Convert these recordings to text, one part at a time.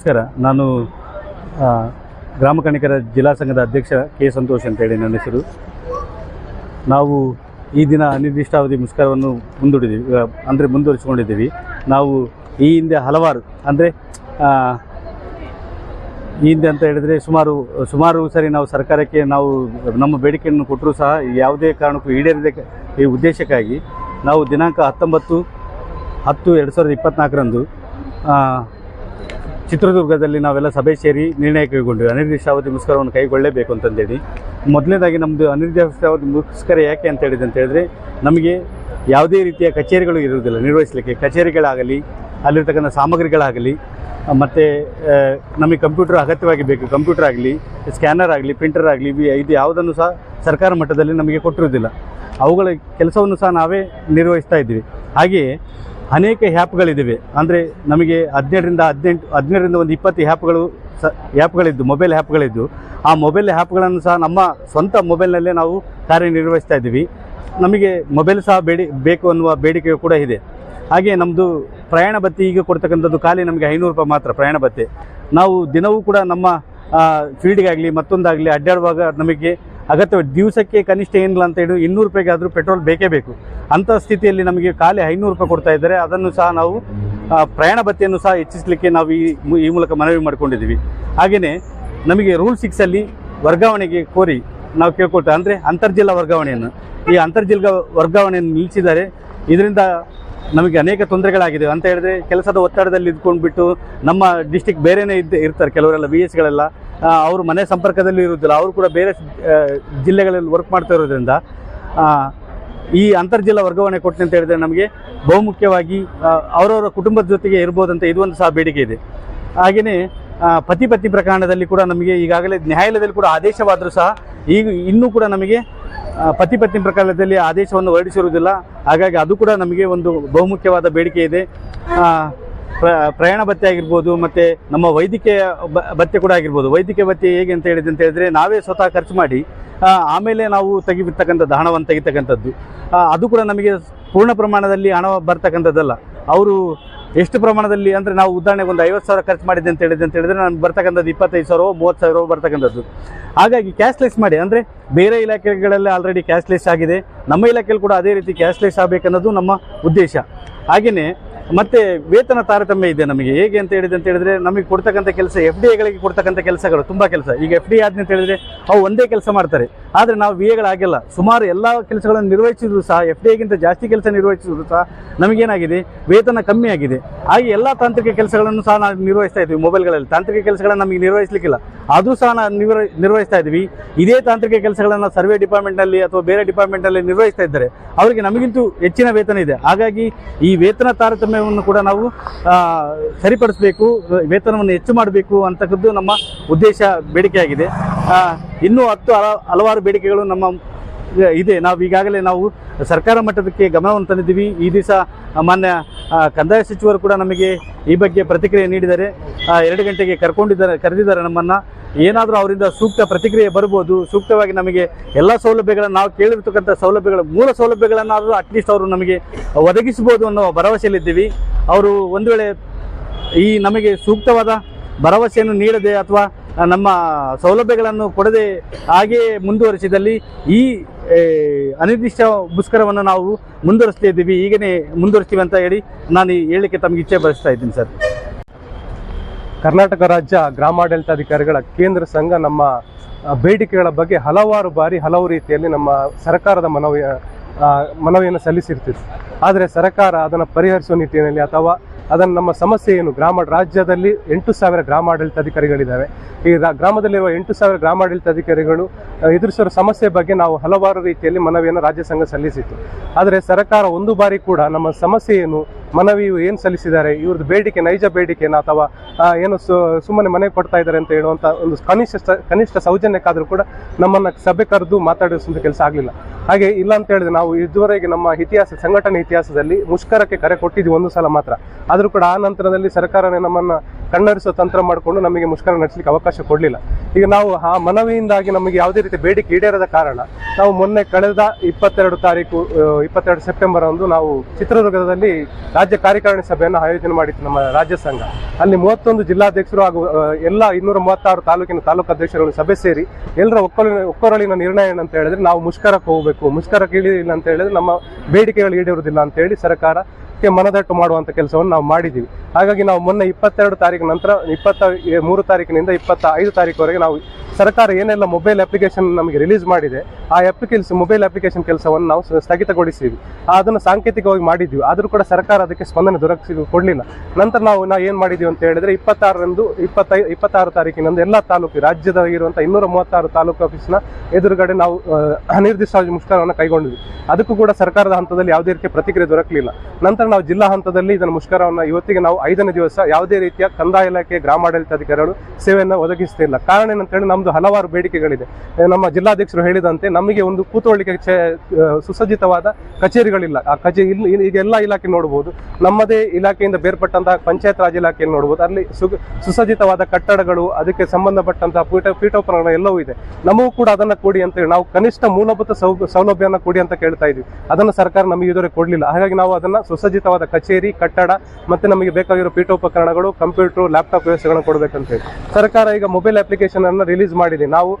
ನಮಸ್ಕಾರ. ನಾನು ಗ್ರಾಮ ಕಣಿಕರ ಜಿಲ್ಲಾ ಸಂಘದ ಅಧ್ಯಕ್ಷ ಕೆ ಸಂತೋಷ್ ಅಂತೇಳಿ ನನ್ನ ಹೆಸರು. ನಾವು ಈ ದಿನ ಅನಿರ್ದಿಷ್ಟಾವಧಿ ಮುಷ್ಕರವನ್ನು ಮುಂದೂಡಿದ್ದೀವಿ ಅಂದರೆ ಮುಂದುವರಿಸಿಕೊಂಡಿದ್ದೀವಿ. ನಾವು ಈ ಹಿಂದೆ ಹಲವಾರು, ಅಂದರೆ ಈ ಹಿಂದೆ ಅಂತ ಹೇಳಿದರೆ ಸುಮಾರು ಸುಮಾರು ಸರಿ ನಾವು ಸರ್ಕಾರಕ್ಕೆ ನಾವು ನಮ್ಮ ಬೇಡಿಕೆಯನ್ನು ಕೊಟ್ಟರೂ ಸಹ ಯಾವುದೇ ಕಾರಣಕ್ಕೂ ಈಡೇರಿದ ಈ ಉದ್ದೇಶಕ್ಕಾಗಿ ನಾವು ದಿನಾಂಕ ಹತ್ತೊಂಬತ್ತು, ಹತ್ತು ಎರಡು ಸಾವಿರದ ಇಪ್ಪತ್ತ್ನಾಲ್ಕರಂದು ಚಿತ್ರದುರ್ಗದಲ್ಲಿ ನಾವೆಲ್ಲ ಸಭೆ ಸೇರಿ ನಿರ್ಣಯ ಕೈಗೊಂಡಿವಿ. ಅನಿರ್ದಿಷ್ಟಾವಧಿ ಮುಷ್ಕರವನ್ನು ಕೈಗೊಳ್ಳಲೇಬೇಕು ಅಂತಂದೇಳಿ. ಮೊದಲನೇದಾಗಿ ನಮ್ಮದು ಅನಿರ್ದಿಷ್ಟಾವಧಿ ಮುಷ್ಕರ ಯಾಕೆ ಅಂತ ಹೇಳಿದೆ ಅಂತ ನಮಗೆ ಯಾವುದೇ ರೀತಿಯ ಕಚೇರಿಗಳು ಇರುವುದಿಲ್ಲ. ನಿರ್ವಹಿಸಲಿಕ್ಕೆ ಕಚೇರಿಗಳಾಗಲಿ, ಅಲ್ಲಿರ್ತಕ್ಕಂಥ ಸಾಮಗ್ರಿಗಳಾಗಲಿ, ಮತ್ತು ನಮಗೆ ಕಂಪ್ಯೂಟರ್ ಅಗತ್ಯವಾಗಿ ಬೇಕು. ಕಂಪ್ಯೂಟರ್ ಆಗಲಿ, ಸ್ಕ್ಯಾನರ್ ಆಗಲಿ, ಪ್ರಿಂಟರ್ ಆಗಲಿ ಇದು ಯಾವುದನ್ನು ಸಹ ಸರ್ಕಾರ ಮಟ್ಟದಲ್ಲಿ ನಮಗೆ ಕೊಟ್ಟಿರುವುದಿಲ್ಲ. ಅವುಗಳ ಕೆಲಸವನ್ನು ಸಹ ನಾವೇ ನಿರ್ವಹಿಸ್ತಾ ಇದ್ದೀವಿ. ಹಾಗೆಯೇ ಅನೇಕ ಹ್ಯಾಪ್ಗಳಿದ್ದಾವೆ ಅಂದರೆ ನಮಗೆ ಹದಿನೇಳರಿಂದ ಹದಿನೆಂಟು ಹದಿನೇಳರಿಂದ ಒಂದು ಇಪ್ಪತ್ತು ಹ್ಯಾಪ್ಗಳು ಸ ಆ್ಯಪ್ಗಳಿದ್ದು ಮೊಬೈಲ್ ಆ್ಯಪ್ಗಳಿದ್ದು ಆ ಮೊಬೈಲ್ ಆ್ಯಪ್ಗಳನ್ನು ಸಹ ನಮ್ಮ ಸ್ವಂತ ಮೊಬೈಲ್ನಲ್ಲೇ ನಾವು ಕಾರ್ಯನಿರ್ವಹಿಸ್ತಾ ಇದ್ದೀವಿ. ನಮಗೆ ಮೊಬೈಲ್ ಸಹ ಬೇಡಿ, ಬೇಕು ಅನ್ನುವ ಬೇಡಿಕೆ ಕೂಡ ಇದೆ. ಹಾಗೆ ನಮ್ಮದು ಪ್ರಯಾಣ ಭತ್ಯೆ ಈಗ ಕೊಡ್ತಕ್ಕಂಥದ್ದು ಖಾಲಿ ನಮಗೆ ಐನೂರು ರೂಪಾಯಿ ಮಾತ್ರ ಪ್ರಯಾಣ ಭತ್ಯೆ. ನಾವು ದಿನವೂ ಕೂಡ ನಮ್ಮ ಫೀಲ್ಡಿಗಾಗಲಿ ಮತ್ತೊಂದಾಗಲಿ ಅಡ್ಡಾಡುವಾಗ ನಮಗೆ ಅಗತ್ಯ ದಿವಸಕ್ಕೆ ಕನಿಷ್ಠ ಏನಿಲ್ಲ ಅಂತ ಹೇಳಿ ಇನ್ನೂರು ರೂಪಾಯಿಗೆ ಆದರೂ ಪೆಟ್ರೋಲ್ ಬೇಕೇ ಬೇಕು. ಅಂಥ ಸ್ಥಿತಿಯಲ್ಲಿ ನಮಗೆ ಖಾಲಿ ಐನೂರು ರೂಪಾಯಿ ಕೊಡ್ತಾ ಇದ್ದಾರೆ. ಅದನ್ನು ಸಹ ನಾವು ಪ್ರಯಾಣ ಭತ್ತೆಯನ್ನು ಸಹ ಹೆಚ್ಚಿಸಲಿಕ್ಕೆ ನಾವು ಈ ಈ ಮೂಲಕ ಮನವಿ ಮಾಡಿಕೊಂಡಿದ್ದೀವಿ. ಹಾಗೆಯೇ ನಮಗೆ ರೂಲ್ ಸಿಕ್ಸಲ್ಲಿ ವರ್ಗಾವಣೆಗೆ ಕೋರಿ ನಾವು ಕೇಳ್ಕೊಳ್ತೇವೆ. ಅಂದರೆ ಅಂತರ್ಜಿಲ್ಲಾ ವರ್ಗಾವಣೆಯನ್ನು. ಈ ಅಂತರ್ಜಿಲ್ಲಾ ವರ್ಗಾವಣೆಯನ್ನು ನಿಲ್ಲಿಸಿದ್ದಾರೆ. ಇದರಿಂದ ನಮಗೆ ಅನೇಕ ತೊಂದರೆಗಳಾಗಿದೆ. ಅಂತ ಹೇಳಿದ್ರೆ ಕೆಲಸದ ಒತ್ತಡದಲ್ಲಿ ಇದ್ಕೊಂಡ್ಬಿಟ್ಟು ನಮ್ಮ ಡಿಸ್ಟಿಕ್ ಬೇರೆನೇ ಇದ್ದ ಇರ್ತಾರೆ. ಕೆಲವರೆಲ್ಲ ಬಿ ಎಸ್ಗಳೆಲ್ಲ ಅವರು ಮನೆ ಸಂಪರ್ಕದಲ್ಲಿ ಇರುವುದಿಲ್ಲ. ಅವರು ಕೂಡ ಬೇರೆ ಜಿಲ್ಲೆಗಳಲ್ಲಿ ವರ್ಕ್ ಮಾಡ್ತಾ ಇರೋದ್ರಿಂದ ಈ ಅಂತರ್ಜಿಲ್ಲಾ ವರ್ಗಾವಣೆ ಕೊಟ್ಟೆ ಅಂತ ಹೇಳಿದ್ರೆ ನಮಗೆ ಬಹುಮುಖ್ಯವಾಗಿ ಅವರವರ ಕುಟುಂಬದ ಜೊತೆಗೆ ಇರ್ಬೋದಂತ ಇದು ಒಂದು ಸಹ ಬೇಡಿಕೆ ಇದೆ. ಹಾಗೆಯೇ ಪತಿ ಪತಿ ಪ್ರಕರಣದಲ್ಲಿ ಕೂಡ ನಮಗೆ ಈಗಾಗಲೇ ನ್ಯಾಯಾಲಯದಲ್ಲಿ ಕೂಡ ಆದೇಶವಾದರೂ ಸಹ ಈಗ ಇನ್ನೂ ಕೂಡ ನಮಗೆ ಪತಿ ಪತ್ನಿ ಪ್ರಕರಣದಲ್ಲಿ ಆದೇಶವನ್ನು ಹೊರಡಿಸಿರುವುದಿಲ್ಲ. ಹಾಗಾಗಿ ಅದು ಕೂಡ ನಮಗೆ ಒಂದು ಬಹುಮುಖ್ಯವಾದ ಬೇಡಿಕೆ ಇದೆ. ಪ್ರಯಾಣ ಭತ್ಯೆ ಆಗಿರ್ಬೋದು, ಮತ್ತು ನಮ್ಮ ವೈದ್ಯಕೀಯ ಭತ್ಯೆ ಕೂಡ ಆಗಿರ್ಬೋದು. ವೈದ್ಯಕೀಯ ಭತ್ಯೆ ಹೇಗೆ ಅಂತ ಹೇಳಿದೆ ಅಂತ ಹೇಳಿದ್ರೆ, ನಾವೇ ಸ್ವತಃ ಖರ್ಚು ಮಾಡಿ ಆಮೇಲೆ ನಾವು ತೆಗಿಬಿರ್ತಕ್ಕಂಥದ್ದು ಹಣವನ್ನು ತೆಗಿತಕ್ಕಂಥದ್ದು ಅದು ಕೂಡ ನಮಗೆ ಪೂರ್ಣ ಪ್ರಮಾಣದಲ್ಲಿ ಹಣ ಬರ್ತಕ್ಕಂಥದ್ದಲ್ಲ. ಅವರು ಎಷ್ಟು ಪ್ರಮಾಣದಲ್ಲಿ, ಅಂದರೆ ನಾವು ಉದಾಹರಣೆಗೆ ಒಂದು ಐವತ್ತು ಸಾವಿರ ಖರ್ಚು ಮಾಡಿದ್ದೆ ಅಂತ ಹೇಳಿದೆ ಅಂತ ಹೇಳಿದ್ರೆ, ನಾನು ಬರ್ತಕ್ಕಂಥದ್ದು ಇಪ್ಪತ್ತೈದು ಸಾವಿರವೋ, ಮೂವತ್ತು ಸಾವಿರವೋ ಬರ್ತಕ್ಕಂಥದ್ದು. ಹಾಗಾಗಿ ಕ್ಯಾಶ್ಲೆಸ್ ಮಾಡಿ, ಅಂದರೆ ಬೇರೆ ಇಲಾಖೆಗಳಲ್ಲಿ ಆಲ್ರೆಡಿ ಕ್ಯಾಶ್ಲೆಸ್ ಆಗಿದೆ. ನಮ್ಮ ಇಲಾಖೆಯಲ್ಲಿ ಕೂಡ ಅದೇ ರೀತಿ ಕ್ಯಾಶ್ಲೆಸ್ ಆಗಬೇಕನ್ನೋದು ನಮ್ಮ ಉದ್ದೇಶ. ಹಾಗೆಯೇ ಮತ್ತೆ ವೇತನ ತಾರತಮ್ಯ ಇದೆ ನಮಗೆ. ಹೇಗೆ ಅಂತ ಹೇಳಿದೆ ಅಂತ ಹೇಳಿದ್ರೆ ನಮಗೆ ಕೊಡ್ತಕ್ಕಂಥ ಕೆಲಸ ಎಫ್ ಡಿ ಎಗಳಿಗೆ ಕೆಲಸಗಳು ತುಂಬ ಕೆಲಸ. ಈಗ ಎಫ್ ಡಿ ಆದ್ನಂತ ಹೇಳಿದ್ರೆ ಅವು ಒಂದೇ ಕೆಲಸ ಮಾಡ್ತಾರೆ. ಆದರೆ ನಾವು ವಿ ಎಗಳಾಗಿಲ್ಲ ಸುಮಾರು ಎಲ್ಲ ಕೆಲಸಗಳನ್ನು ನಿರ್ವಹಿಸಿದ್ರು ಸಹ ಎಫ್ ಡಿ ಎಗಿಂತ ಜಾಸ್ತಿ ಕೆಲಸ ನಿರ್ವಹಿಸಿದ್ರು ಸಹ ನಮಗೇನಾಗಿದೆ? ವೇತನ ಕಮ್ಮಿ ಆಗಿದೆ. ಹಾಗೆ ಎಲ್ಲ ತಾಂತ್ರಿಕ ಕೆಲಸಗಳನ್ನು ಸಹ ನಾವು ನಿರ್ವಹಿಸ್ತಾ ಇದ್ವಿ ಮೊಬೈಲ್ಗಳಲ್ಲಿ ತಾಂತ್ರಿಕ ಕೆಲಸಗಳನ್ನು ನಮಗೆ ನಿರ್ವಹಿಸಲಿಕ್ಕಿಲ್ಲ. ಅದು ಸಹ ನಾವು ನಿರ್ವ, ನಿರ್ವಹಿಸ್ತಾ ಇದ್ವಿ. ಇದೇ ತಾಂತ್ರಿಕ ಕೆಲಸಗಳನ್ನು ಸರ್ವೆ ಡಿಪಾರ್ಟ್ಮೆಂಟ್ನಲ್ಲಿ ಅಥವಾ ಬೇರೆ ಡಿಪಾರ್ಟ್ಮೆಂಟಲ್ಲಿ ನಿರ್ವಹಿಸ್ತಾ ಇದ್ದಾರೆ. ಅವರಿಗೆ ನಮಗಿಂತೂ ಹೆಚ್ಚಿನ ವೇತನ ಇದೆ. ಹಾಗಾಗಿ ಈ ವೇತನ ತಾರತಮ್ಯವನ್ನು ಕೂಡ ನಾವು ಸರಿಪಡಿಸಬೇಕು, ವೇತನವನ್ನು ಹೆಚ್ಚು ಮಾಡಬೇಕು ಅಂತಕ್ಕದ್ದು ನಮ್ಮ ಉದ್ದೇಶ, ಬೇಡಿಕೆಯಾಗಿದೆ. ಇನ್ನೂ ಹತ್ತು ಹಲ- ಹಲವಾರು ಬೇಡಿಕೆಗಳು ನಮ್ಮ ಇದೆ. ನಾವು ಈಗಾಗಲೇ ನಾವು ಸರ್ಕಾರ ಮಟ್ಟದಕ್ಕೆ ಗಮನವನ್ನು ತಂದಿದ್ದೀವಿ. ಈ ದಿವಸ ಮಾನ್ಯ ಕಂದಾಯ ಸಚಿವರು ಕೂಡ ನಮಗೆ ಈ ಬಗ್ಗೆ ಪ್ರತಿಕ್ರಿಯೆ ನೀಡಿದ್ದಾರೆ. ಎರಡು ಗಂಟೆಗೆ ಕರ್ಕೊಂಡಿದ್ದಾರೆ, ಕರೆದಿದ್ದಾರೆ ನಮ್ಮನ್ನು. ಏನಾದರೂ ಅವರಿಂದ ಸೂಕ್ತ ಪ್ರತಿಕ್ರಿಯೆ ಬರ್ಬೋದು. ಸೂಕ್ತವಾಗಿ ನಮಗೆ ಎಲ್ಲ ಸೌಲಭ್ಯಗಳನ್ನು ನಾವು ಕೇಳಿರ್ತಕ್ಕಂಥ ಸೌಲಭ್ಯಗಳ, ಮೂಲ ಸೌಲಭ್ಯಗಳನ್ನಾದರೂ ಅಟ್ಲೀಸ್ಟ್ ಅವರು ನಮಗೆ ಒದಗಿಸ್ಬೋದು ಅನ್ನೋ ಭರವಸೆಯಲ್ಲಿದ್ದೀವಿ. ಅವರು ಒಂದು ವೇಳೆ ಈ ನಮಗೆ ಸೂಕ್ತವಾದ ಭರವಸೆಯನ್ನು ನೀಡದೆ ಅಥವಾ ನಮ್ಮ ಸೌಲಭ್ಯಗಳನ್ನು ಕೊಡದೆ ಹಾಗೆಯೇ ಮುಂದುವರಿಸಿದಲ್ಲಿ ಈ ಅನಿರ್ದಿಷ್ಟ ಮುಷ್ಕರವನ್ನು ನಾವು ಮುಂದುವರಿಸ್ತಾ ಇದ್ದೀವಿ. ಈಗನೇ ಮುಂದುವರಿಸ್ತೀವಿ ಅಂತ ಹೇಳಿ ನಾನು ಈ ಹೇಳಲಿಕ್ಕೆ ತಮಗೆ ಇಚ್ಛೆ ಬಯಸ್ತಾ ಇದ್ದೀನಿ ಸರ್. ಕರ್ನಾಟಕ ರಾಜ್ಯ ಗ್ರಾಮಾಡಳಿತಾಧಿಕಾರಿಗಳ ಕೇಂದ್ರ ಸಂಘ ನಮ್ಮ ಬೇಡಿಕೆಗಳ ಬಗ್ಗೆ ಹಲವಾರು ಬಾರಿ ಹಲವು ರೀತಿಯಲ್ಲಿ ನಮ್ಮ ಸರ್ಕಾರದ ಮನವಿ ಮನವಿಯನ್ನು ಸಲ್ಲಿಸಿರ್ತಿತ್ತು ಆದರೆ ಸರ್ಕಾರ ಅದನ್ನು ಪರಿಹರಿಸುವ ನಿಟ್ಟಿನಲ್ಲಿ ಅಥವಾ ಅದನ್ನು ನಮ್ಮ ಸಮಸ್ಯೆ ಏನು? ಗ್ರಾಮ ರಾಜ್ಯದಲ್ಲಿ ಎಂಟು ಸಾವಿರ ಗ್ರಾಮಾಡಳಿತಾಧಿಕಾರಿಗಳಿದ್ದಾವೆ. ಈ ಗ್ರಾಮದಲ್ಲಿರುವ ಎಂಟು ಸಾವಿರ ಗ್ರಾಮಾಡಳಿತಾಧಿಕಾರಿಗಳು ಎದುರಿಸಿರುವ ಸಮಸ್ಯೆ ಬಗ್ಗೆ ನಾವು ಹಲವಾರು ರೀತಿಯಲ್ಲಿ ಮನವಿಯನ್ನು ರಾಜ್ಯ ಸಂಘ ಸಲ್ಲಿಸಿತ್ತು. ಆದರೆ ಸರ್ಕಾರ ಒಂದು ಬಾರಿ ಕೂಡ ನಮ್ಮ ಸಮಸ್ಯೆ ಏನು? ಮನವಿಯು ಏನು ಸಲ್ಲಿಸಿದ್ದಾರೆ? ಇವ್ರದ್ದು ಬೇಡಿಕೆ, ನೈಜ ಬೇಡಿಕೆನ ಅಥವಾ ಏನು ಸುಮ್ಮನೆ ಮನೆ ಕೊಡ್ತಾ ಇದ್ದಾರೆ ಅಂತ ಹೇಳುವಂತ ಒಂದು ಕನಿಷ್ಠ ಕನಿಷ್ಠ ಸೌಜನ್ಯಕ್ಕಾದರೂ ಕೂಡ ನಮ್ಮನ್ನ ಸಭೆ ಕರೆದು ಮಾತಾಡಿಸುವಂಥ ಕೆಲಸ ಆಗಲಿಲ್ಲ. ಹಾಗೆ ಇಲ್ಲ ಅಂತ ಹೇಳಿದ್ರೆ ನಾವು ಇದುವರೆಗೆ ನಮ್ಮ ಇತಿಹಾಸ, ಸಂಘಟನೆ ಇತಿಹಾಸದಲ್ಲಿ ಮುಷ್ಕರಕ್ಕೆ ಕರೆ ಕೊಟ್ಟಿದ್ವಿ ಒಂದು ಸಲ ಮಾತ್ರ. ಆದರೂ ಕೂಡ ಆ ನಂತರದಲ್ಲಿ ಸರ್ಕಾರನೇ ನಮ್ಮನ್ನ ಕಣ್ಣರಿಸೋ ತಂತ್ರ ಮಾಡಿಕೊಂಡು ನಮಗೆ ಮುಷ್ಕರ ನಡೆಸಲಿಕ್ಕೆ ಅವಕಾಶ ಕೊಡಲಿಲ್ಲ. ಈಗ ನಾವು ಆ ಮನವಿಯಿಂದಾಗಿ ನಮಗೆ ಯಾವುದೇ ರೀತಿ ಬೇಡಿಕೆ ಈಡೇರದ ಕಾರಣ ನಾವು ಮೊನ್ನೆ ಕಳೆದ ಇಪ್ಪತ್ತೆರಡು ತಾರೀಕು ಇಪ್ಪತ್ತೆರಡು ಸೆಪ್ಟೆಂಬರ್ ಒಂದು ನಾವು ಚಿತ್ರದುರ್ಗದಲ್ಲಿ ರಾಜ್ಯ ಕಾರ್ಯಕಾರಿಣಿ ಸಭೆಯನ್ನು ಆಯೋಜನೆ ಮಾಡಿತ್ತು ನಮ್ಮ ರಾಜ್ಯ ಸಂಘ. ಅಲ್ಲಿ ಮೂವತ್ತೊಂದು ಜಿಲ್ಲಾಧ್ಯಕ್ಷರು ಹಾಗೂ ಎಲ್ಲ ಇನ್ನೂರ ಮೂವತ್ತಾರು ತಾಲೂಕಿನ ತಾಲೂಕು ಅಧ್ಯಕ್ಷರುಗಳು ಸಭೆ ಸೇರಿ ಎಲ್ಲರ ಒಕ್ಕೊಲಿನ, ಒಕ್ಕೊರಳಿನ ನಿರ್ಣಯ ಏನಂತ ಹೇಳಿದ್ರೆ ನಾವು ಮುಷ್ಕರಕ್ಕೆ ಹೋಗಬೇಕು, ಮುಷ್ಕರಕ್ಕೆ ಇಳಿಯಿಲ್ಲ ಅಂತ ಹೇಳಿದ್ರೆ ನಮ್ಮ ಬೇಡಿಕೆಗಳು ಈಡೇರುವುದಿಲ್ಲ ಅಂತ ಹೇಳಿ ಸರ್ಕಾರಕ್ಕೆ ಮನದಟ್ಟು ಮಾಡುವಂಥ ಕೆಲಸವನ್ನು ನಾವು ಮಾಡಿದ್ದೀವಿ. ಹಾಗಾಗಿ ನಾವು ಮೊನ್ನೆ ಇಪ್ಪತ್ತೆರಡು ತಾರೀಕು ನಂತರ, ಇಪ್ಪತ್ತ ಮೂರು ತಾರೀಕಿನಿಂದ ಇಪ್ಪತ್ತ ಐದು ತಾರೀಕುವರೆಗೆ ನಾವು ಸರ್ಕಾರ ಏನೆಲ್ಲ ಮೊಬೈಲ್ ಅಪ್ಲಿಕೇಶನ್ ನಮಗೆ ರಿಲೀಸ್ ಮಾಡಿದೆ, ಆ ಅಪ್ಲಿಕೇಶನ್ ಮೊಬೈಲ್ ಅಪ್ಲಿಕೇಶನ್ ಕೆಲಸವನ್ನು ನಾವು ಸ್ಥಗಿತಗೊಳಿಸಿದ್ವಿ. ಅದನ್ನು ಸಾಂಕೇತಿಕವಾಗಿ ಮಾಡಿದ್ವಿ ಆದರೂ ಕೂಡ ಸರ್ಕಾರ ಅದಕ್ಕೆ ಸ್ಪಂದನೆ ದೊರಕಿಸಿ, ಕೊಡಲಿಲ್ಲ. ನಂತರ ನಾವು ನಾವು ಏನು ಮಾಡಿದ್ದೀವಿ ಅಂತ ಹೇಳಿದ್ರೆ, ಇಪ್ಪತ್ತಾರರಂದು, ಇಪ್ಪತ್ತೈ, ಇಪ್ಪತ್ತಾರು ತಾರೀಕಿನಂದು ಎಲ್ಲ ತಾಲೂಕು, ರಾಜ್ಯದ ಇರುವಂಥ ಇನ್ನೂರ ಮೂವತ್ತಾರು ತಾಲೂಕು ಆಫೀಸ್ನ ಎದುರುಗಡೆ ನಾವು ಅನಿರ್ದಿಷ್ಟ ಮುಷ್ಕರವನ್ನು ಕೈಗೊಂಡಿದ್ವಿ. ಅದಕ್ಕೂ ಕೂಡ ಸರ್ಕಾರದ ಹಂತದಲ್ಲಿ ಯಾವುದೇ ರೀತಿಯ ಪ್ರತಿಕ್ರಿಯೆ ದೊರಕಲಿಲ್ಲ. ನಂತರ ನಾವು ಜಿಲ್ಲಾ ಹಂತದಲ್ಲಿ ಇದನ್ನು ಮುಷ್ಕರವನ್ನು ಇವತ್ತಿಗೆ ನಾವು ಐದನೇ ದಿವಸ ಯಾವುದೇ ರೀತಿಯ ಕಂದಾಯ ಇಲಾಖೆ ಗ್ರಾಮಾಡಳಿತಾಧಿಕಾರಿಗಳು ಸೇವೆಯನ್ನು ಒದಗಿಸ್ತಿಲ್ಲ ಕಾರಣ ಏನಂತ ಹೇಳಿ ನಮ್ದು ಹಲವಾರು ಬೇಡಿಕೆಗಳಿದೆ. ನಮ್ಮ ಜಿಲ್ಲಾಧ್ಯಕ್ಷರು ಹೇಳಿದಂತೆ ನಮಗೆ ಒಂದು ಕೂತ್ಕೊಳ್ಳಿಕ್ಕೆ ಸುಸಜ್ಜಿತವಾದ ಕಚೇರಿಗಳಿಲ್ಲ. ಆ ಕಚೇರಿ ಇಲ್ಲಿ ಈಗ ಎಲ್ಲ ಇಲಾಖೆ ನೋಡಬಹುದು ನಮ್ಮದೇ ಇಲಾಖೆಯಿಂದ ಬೇರ್ಪಟ್ಟಂತಹ ಪಂಚಾಯತ್ ರಾಜ್ ಇಲಾಖೆಯನ್ನು ನೋಡಬಹುದು ಅಲ್ಲಿ ಸುಸಜ್ಜಿತವಾದ ಕಟ್ಟಡಗಳು, ಅದಕ್ಕೆ ಸಂಬಂಧಪಟ್ಟಂತಹ ಪೀಠ, ಪೀಠೋಪಕರಣಗಳು ಎಲ್ಲವೂ ಇದೆ. ನಮಗೂ ಕೂಡ ಅದನ್ನು ಕೊಡಿ ಅಂತ ನಾವು ಕನಿಷ್ಠ ಮೂಲಭೂತ ಸೌಲಭ್ಯವನ್ನ ಕೊಡಿ ಅಂತ ಕೇಳ್ತಾ ಇದ್ವಿ ಅದನ್ನು ಸರ್ಕಾರ ನಮಗೆ ಇದುವರೆಗೆ ಕೊಡಲಿಲ್ಲ. ಹಾಗಾಗಿ ನಾವು ಅದನ್ನ ಸುಸಜ್ಜಿತವಾದ ಕಚೇರಿ, ಕಟ್ಟಡ ಮತ್ತೆ ನಮಗೆ ಬೇಕಾಗಿರೋ ಪೀಠೋಪಕರಣಗಳು, ಕಂಪ್ಯೂಟರ್, ಲ್ಯಾಪ್ಟಾಪ್ ವ್ಯವಸ್ಥೆಗಳನ್ನು ಕೊಡಬೇಕಂತ ಹೇಳಿ. ಸರ್ಕಾರ ಈಗ ಮೊಬೈಲ್ ಅಪ್ಲಿಕೇಶನ್ ಅನ್ನು ರಿಲೀಸ್ ಮಾಡಿದೆ. ನಾವು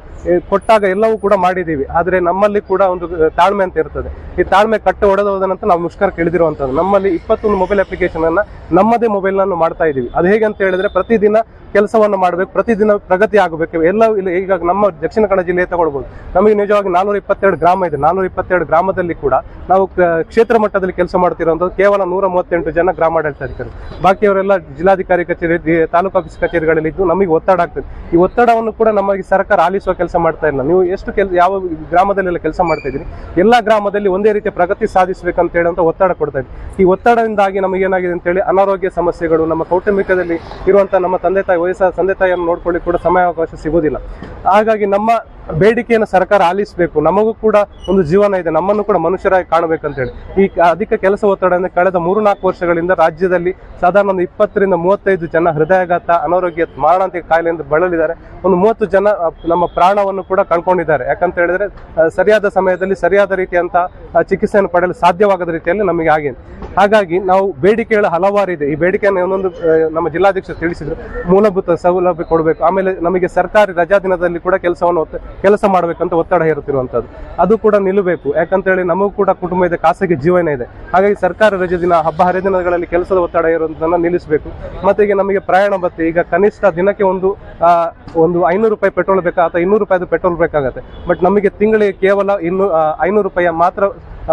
ಕೊಟ್ಟಾಗ ಎಲ್ಲವೂ ಕೂಡ ಮಾಡಿದ್ದೀವಿ. ಆದರೆ ನಮ್ಮಲ್ಲಿ ಕೂಡ ಒಂದು ತಾಳ್ಮೆ ಅಂತ ಇರ್ತದೆ. ಈ ತಾಳ್ಮೆ ಕಟ್ಟು ಹೊಡೆದ ಹೋದ ನಂತರ ನಾವು ಮುಷ್ಕರಕ್ಕೆ ಇಳಿದಿರುವಂಥದ್ದು ನಮ್ಮಲ್ಲಿ ಇಪ್ಪತ್ತೊಂದು ಮೊಬೈಲ್ ಅಪ್ಲಿಕೇಶನ್ ಅನ್ನ ನಮ್ಮದೇ ಮೊಬೈಲ್ ಅನ್ನು ಮಾಡ್ತಾ ಇದ್ದೀವಿ. ಅದು ಹೇಗೆ ಅಂತ ಹೇಳಿದ್ರೆ ಪ್ರತಿದಿನ ಕೆಲಸವನ್ನು ಮಾಡಬೇಕು, ಪ್ರತಿದಿನ ಪ್ರಗತಿ ಆಗಬೇಕು. ಎಲ್ಲ ಈಗ ನಮ್ಮ ದಕ್ಷಿಣ ಕನ್ನಡ ಜಿಲ್ಲೆ ತಗೊಳ್ಬೋದು. ನಮಗೆ ನಿಜವಾಗಿ ನಾನೂರ ಇಪ್ಪತ್ತೆರಡು ಗ್ರಾಮ ಇದೆ. ನಾನೂರ ಇಪ್ಪತ್ತೆರಡು ಗ್ರಾಮದಲ್ಲಿ ಕೂಡ ನಾವು ಕ್ಷೇತ್ರ ಮಟ್ಟದಲ್ಲಿ ಕೆಲಸ ಮಾಡ್ತಿರುವಂಥದ್ದು ಕೇವಲ ನೂರ ಮೂವತ್ತೆಂಟು ಜನ ಗ್ರಾಮಾಡಳಿತಾಧಿಕಾರಿ ಬಾಕಿಯವರೆಲ್ಲ ಜಿಲ್ಲಾಧಿಕಾರಿ ಕಚೇರಿ ತಾಲೂಕು ಆಫೀಸ್ ಕಚೇರಿಗಳಲ್ಲಿ ಇದ್ದು ನಮಗೆ ಒತ್ತಡ ಆಗ್ತದೆ. ಈ ಒತ್ತಡವನ್ನು ಕೂಡ ನಮಗೆ ಸರ್ಕಾರ ಆಲಿಸುವ ಕೆಲಸ ಮಾಡ್ತಾ ಇಲ್ಲ. ನೀವು ಎಷ್ಟು ಕೆಲ, ಯಾವ ಗ್ರಾಮದಲ್ಲೆಲ್ಲ ಕೆಲಸ ಮಾಡ್ತಾ ಇದ್ದೀರಿ? ಎಲ್ಲ ಗ್ರಾಮದಲ್ಲಿ ಒಂದೇ ರೀತಿಯ ಪ್ರಗತಿ ಸಾಧಿಸಬೇಕಂತ ಹೇಳುವಂತ ಒತ್ತಡ ಕೊಡ್ತಾ ಇದ್ದೀವಿ ಈ ಒತ್ತಡದಿಂದಾಗಿ ನಮಗೆ ಏನಾಗಿದೆ ಅಂತ ಹೇಳಿ ಅನಾರೋಗ್ಯ ಸಮಸ್ಯೆಗಳು, ನಮ್ಮ ಕೌಟುಂಬಿಕದಲ್ಲಿ ಇರುವಂತಹ ನಮ್ಮ ತಂದೆ ತಾಯಿ, ವಯಸ್ಸಾದ ತಂದೆ ತಾಯಿಯನ್ನು ನೋಡ್ಕೊಳ್ಳಿ ಕೂಡ ಸಮಯಾವಕಾಶ ಸಿಗೋದಿಲ್ಲ ಹಾಗಾಗಿ ನಮ್ಮ ಬೇಡಿಕೆಯನ್ನು ಸರ್ಕಾರ ಆಲಿಸಬೇಕು. ನಮಗೂ ಕೂಡ ಒಂದು ಜೀವನ ಇದೆ. ನಮ್ಮನ್ನು ಕೂಡ ಮನುಷ್ಯರಾಗಿ ಕಾಣಬೇಕಂತ ಹೇಳಿ ಈ ಅಧಿಕ ಕೆಲಸ ಒತ್ತಡದಿಂದ ಕಳೆದ ಮೂರು ನಾಲ್ಕು ವರ್ಷಗಳಿಂದ ರಾಜ್ಯದಲ್ಲಿ ಸಾಧಾರಣ ಒಂದು ಇಪ್ಪತ್ತರಿಂದ ಮೂವತ್ತೈದು ಜನ ಹೃದಯಾಘಾತ, ಅನಾರೋಗ್ಯ, ಮಾರಣಾಂತಿಕ ಕಾಯಿಲೆಯಿಂದ ಬಳಲಿದ್ದಾರೆ. ಒಂದು ಮೂವತ್ತು ಜನ ನಮ್ಮ ಪ್ರಾಣವನ್ನು ಕೂಡ ಕಳ್ಕೊಂಡಿದ್ದಾರೆ. ಯಾಕಂತ ಹೇಳಿದ್ರೆ ಸರಿಯಾದ ಸಮಯದಲ್ಲಿ ಸರಿಯಾದ ರೀತಿಯಂತ ಚಿಕಿತ್ಸೆಯನ್ನು ಪಡೆಯಲು ಸಾಧ್ಯವಾಗದ ರೀತಿಯಲ್ಲಿ ನಮಗೆ ಆಗಿದೆ ಹಾಗಾಗಿ ನಾವು ಬೇಡಿಕೆಗಳು ಹಲವಾರು ಇದೆ. ಈ ಬೇಡಿಕೆಯನ್ನು ಒಂದೊಂದು ನಮ್ಮ ಜಿಲ್ಲಾಧ್ಯಕ್ಷರು ತಿಳಿಸಿದ್ರು. ಮೂಲಭೂತ ಸೌಲಭ್ಯ ಕೊಡಬೇಕು. ಆಮೇಲೆ ನಮಗೆ ಸರ್ಕಾರಿ ರಜಾ ದಿನದಲ್ಲಿ ಕೂಡ ಕೆಲಸವನ್ನು ಕೆಲಸ ಮಾಡಬೇಕಂತ ಒತ್ತಡ ಹೇರುತ್ತಿರುವಂಥದ್ದು ಅದು ಕೂಡ ನಿಲ್ಲಬೇಕು. ಯಾಕಂತ ಹೇಳಿ ನಮಗೂ ಕೂಡ ಕುಟುಂಬ ಇದೆ, ಖಾಸಗಿ ಜೀವನ ಇದೆ. ಹಾಗಾಗಿ ಸರ್ಕಾರ ರಜೆ ದಿನ, ಹಬ್ಬ ಹರಿದಿನಗಳಲ್ಲಿ ಕೆಲಸದ ಒತ್ತಡ ಇರುವುದನ್ನು ನಿಲ್ಲಿಸಬೇಕು. ಮತ್ತೆ ಈಗ ನಮಗೆ ಪ್ರಯಾಣ ಭತ್ಯೆ ಈಗ ಕನಿಷ್ಠ ದಿನಕ್ಕೆ ಒಂದು ಒಂದು ಐನೂರು ರೂಪಾಯಿ ಪೆಟ್ರೋಲ್ ಬೇಕಾ? ಅಥವಾ ಇನ್ನೂರು ರೂಪಾಯಿದು ಪೆಟ್ರೋಲ್ ಬೇಕಾಗುತ್ತೆ. ಬಟ್ ನಮಗೆ ತಿಂಗಳಿಗೆ ಕೇವಲ ಇನ್ನು ಐನೂರು ರೂಪಾಯಿಯ ಮಾತ್ರ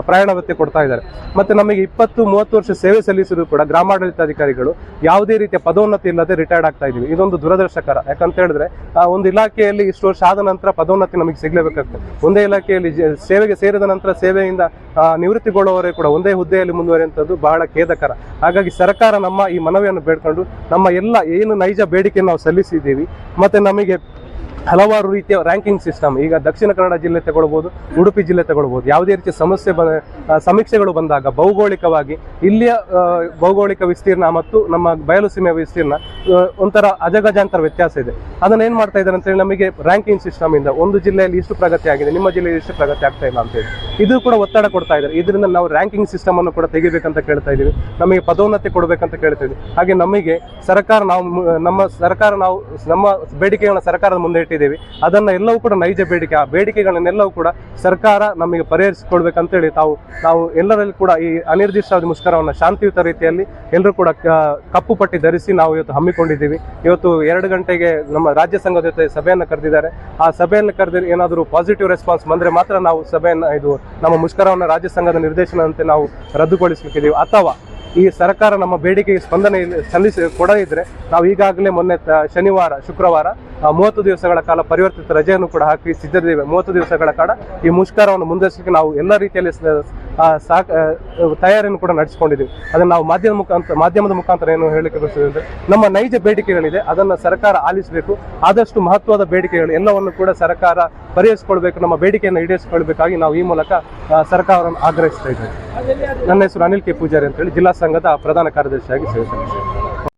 ಪ್ರಯಾಣ ಭತ್ಯೆ ಕೊಡ್ತಾ ಇದ್ದಾರೆ. ಮತ್ತೆ ನಮಗೆ ಇಪ್ಪತ್ತು, ಮೂವತ್ತು ವರ್ಷ ಸೇವೆ ಸಲ್ಲಿಸಿದ್ರು ಕೂಡ ಗ್ರಾಮಾಡಳಿತಾಧಿಕಾರಿಗಳು ಯಾವುದೇ ರೀತಿಯ ಪದೋನ್ನತಿ ಇಲ್ಲದೆ ರಿಟೈರ್ಡ್ ಆಗ್ತಾ ಇದೀವಿ ಇದೊಂದು ದುರದೃಷ್ಟಕರ. ಯಾಕಂತ ಹೇಳಿದ್ರೆ ಒಂದು ಇಲಾಖೆಯಲ್ಲಿ ಇಷ್ಟು ವರ್ಷ ಆದ ನಂತರ ಪದೋನ್ನತಿ ನಮಗೆ ಸಿಗಲೇಬೇಕಾಗ್ತದೆ. ಒಂದೇ ಇಲಾಖೆಯಲ್ಲಿ ಸೇವೆಗೆ ಸೇರಿದ ನಂತರ ಸೇವೆಯಿಂದ ನಿವೃತ್ತಿಗೊಳ್ಳುವವರೇ ಕೂಡ ಒಂದೇ ಹುದ್ದೆಯಲ್ಲಿ ಮುಂದುವರಿಯುವಂಥದ್ದು ಬಹಳ ಖೇದಕರ. ಹಾಗಾಗಿ ಸರ್ಕಾರ ನಮ್ಮ ಈ ಮನವಿಯನ್ನು ಬೇಡ್ಕೊಂಡು, ನಮ್ಮ ಎಲ್ಲ ಏನು ನೈಜ ಬೇಡಿಕೆಯನ್ನು ನಾವು ಸಲ್ಲಿಸಿದ್ದೀವಿ, ಮತ್ತು ನಮಗೆ ಹಲವಾರು ರೀತಿಯ ರ್ಯಾಂಕಿಂಗ್ ಸಿಸ್ಟಮ್ ಈಗ ದಕ್ಷಿಣ ಕನ್ನಡ ಜಿಲ್ಲೆ ತಗೊಳ್ಬಹುದು ಉಡುಪಿ ಜಿಲ್ಲೆ ತಗೊಳ್ಬಹುದು ಯಾವುದೇ ರೀತಿಯ ಸಮಸ್ಯೆ ಬ ಸಮೀಕ್ಷೆಗಳು ಬಂದಾಗ ಭೌಗೋಳಿಕವಾಗಿ ಇಲ್ಲಿಯ ಭೌಗೋಳಿಕ ವಿಸ್ತೀರ್ಣ ಮತ್ತು ನಮ್ಮ ಬಯಲು ಸೀಮೆ ವಿಸ್ತೀರ್ಣ ಒಂಥರ ಅಜಗಜಾಂತರ ವ್ಯತ್ಯಾಸ ಇದೆ. ಅದನ್ನ ಏನ್ ಮಾಡ್ತಾ ಇದ್ದಾರೆ ಅಂತ ಹೇಳಿ ನಮಗೆ ರ್ಯಾಂಕಿಂಗ್ ಸಿಸ್ಟಮ್ ಇಂದ ಒಂದು ಜಿಲ್ಲೆಯಲ್ಲಿ ಇಷ್ಟು ಪ್ರಗತಿ ಆಗಿದೆ, ನಿಮ್ಮ ಜಿಲ್ಲೆಯಲ್ಲಿ ಇಷ್ಟು ಪ್ರಗತಿ ಆಗ್ತಾ ಇಲ್ಲ ಅಂತ ಹೇಳಿ. ಇದು ಕೂಡ ಒತ್ತಡ ಕೊಡ್ತಾ ಇದ್ದಾರೆ. ಇದರಿಂದ ನಾವು ರ್ಯಾಂಕಿಂಗ್ ಸಿಸ್ಟಮ್ ಅನ್ನು ಕೂಡ ತೆಗಿಬೇಕಂತ ಕೇಳ್ತಾ ಇದ್ದೀವಿ. ನಮಗೆ ಪದೋನ್ನತಿ ಕೊಡಬೇಕಂತ ಕೇಳ್ತಾ ಇದ್ದೀವಿ. ಹಾಗೆ ನಮಗೆ ಸರ್ಕಾರ ನಾವು, ನಮ್ಮ ಸರ್ಕಾರ ನಾವು, ನಮ್ಮ ಬೇಡಿಕೆಗಳನ್ನ ಸರ್ಕಾರದ ಮುಂದೆ ಇಟ್ಟಿದ್ದೀವಿ. ಅದನ್ನ ಎಲ್ಲವೂ ಕೂಡ ನೈಜ ಬೇಡಿಕೆ, ಆ ಬೇಡಿಕೆಗಳನ್ನೆಲ್ಲವೂ ಕೂಡ ಸರ್ಕಾರ ನಮಗೆ ಪರಿಹರಿಸಿಕೊಳ್ಬೇಕಂತೇಳಿ ತಾವು, ನಾವು ಎಲ್ಲರಲ್ಲಿ ಕೂಡ ಈ ಅನಿರ್ದಿಷ್ಟಾವಧಿ ಮುಷ್ಕರವನ್ನು ಶಾಂತಿಯುತ ರೀತಿಯಲ್ಲಿ ಎಲ್ಲರೂ ಕೂಡ ಕಪ್ಪು ಪಟ್ಟಿ ಧರಿಸಿ ನಾವು ಇವತ್ತು ಹಮ್ಮಿಕೊಂಡಿದ್ದೀವಿ. ಇವತ್ತು ಎರಡು ಗಂಟೆಗೆ ನಮ್ಮ ರಾಜ್ಯ ಸಂಘದ ಜೊತೆ ಸಭೆಯನ್ನು ಕರೆದಿದ್ದಾರೆ. ಆ ಸಭೆಯನ್ನು ಕರೆದಿ ಏನಾದರೂ ಪಾಸಿಟಿವ್ ರೆಸ್ಪಾನ್ಸ್ ಬಂದರೆ ಮಾತ್ರ ನಾವು ಸಭೆಯನ್ನು, ಇದು ನಮ್ಮ ಮುಷ್ಕರವನ್ನು ರಾಜ್ಯ ಸಂಘದ ನಿರ್ದೇಶನದಂತೆ ನಾವು ರದ್ದುಗೊಳಿಸಲಿಕ್ಕಿದ್ದೀವಿ. ಅಥವಾ ಈ ಸರ್ಕಾರ ನಮ್ಮ ಬೇಡಿಕೆಗೆ ಸ್ಪಂದನೆ ಸಲ್ಲಿಸಿ ಕೊಡದಿದ್ರೆ ನಾವು ಈಗಾಗಲೇ ಮೊನ್ನೆ ಶನಿವಾರ, ಶುಕ್ರವಾರ ಮೂವತ್ತು ದಿವಸಗಳ ಕಾಲ ಪರಿವರ್ತಿತ ರಜೆಯನ್ನು ಕೂಡ ಹಾಕಿ ಸಿದ್ಧರಿದ್ದೇವೆ. ಮೂವತ್ತು ದಿವಸಗಳ ಕಾಲ ಈ ಮುಷ್ಕರವನ್ನು ಮುಂದುವರಿಸಲಿಕ್ಕೆ ನಾವು ಎಲ್ಲ ರೀತಿಯಲ್ಲಿ ಸಾಕ್ ತಯಾರಿಯನ್ನು ಕೂಡ ನಡೆಸಿಕೊಂಡಿದ್ದೀವಿ. ಅದನ್ನು ನಾವು ಮಾಧ್ಯಮ ಮುಖಾಂತರ, ಮಾಧ್ಯಮದ ಮುಖಾಂತರ ಏನು ಹೇಳಲಿಕ್ಕೆ ಬಯಸಿದೆ ಅಂದರೆ, ನಮ್ಮ ನೈಜ ಬೇಡಿಕೆಗಳಿದೆ. ಅದನ್ನು ಸರ್ಕಾರ ಆಲಿಸಬೇಕು. ಆದಷ್ಟು ಮಹತ್ವದ ಬೇಡಿಕೆಗಳು ಎಲ್ಲವನ್ನು ಕೂಡ ಸರ್ಕಾರ ಪರಿಹರಿಸಿಕೊಳ್ಬೇಕು. ನಮ್ಮ ಬೇಡಿಕೆಯನ್ನು ಈಡೇರಿಸಿಕೊಳ್ಬೇಕಾಗಿ ನಾವು ಈ ಮೂಲಕ ಸರ್ಕಾರವನ್ನು ಆಗ್ರಹಿಸ್ತಾ ಇದ್ದೇವೆ. ನನ್ನ ಹೆಸರು ಅನಿಲ್ ಕೆ. ಪೂಜಾರಿ ಅಂತೇಳಿ ಜಿಲ್ಲಾ ಸಂಘದ ಪ್ರಧಾನ ಕಾರ್ಯದರ್ಶಿಯಾಗಿ ಸೇವೆ ಸಲ್ಲಿಸ್ತೇನೆ.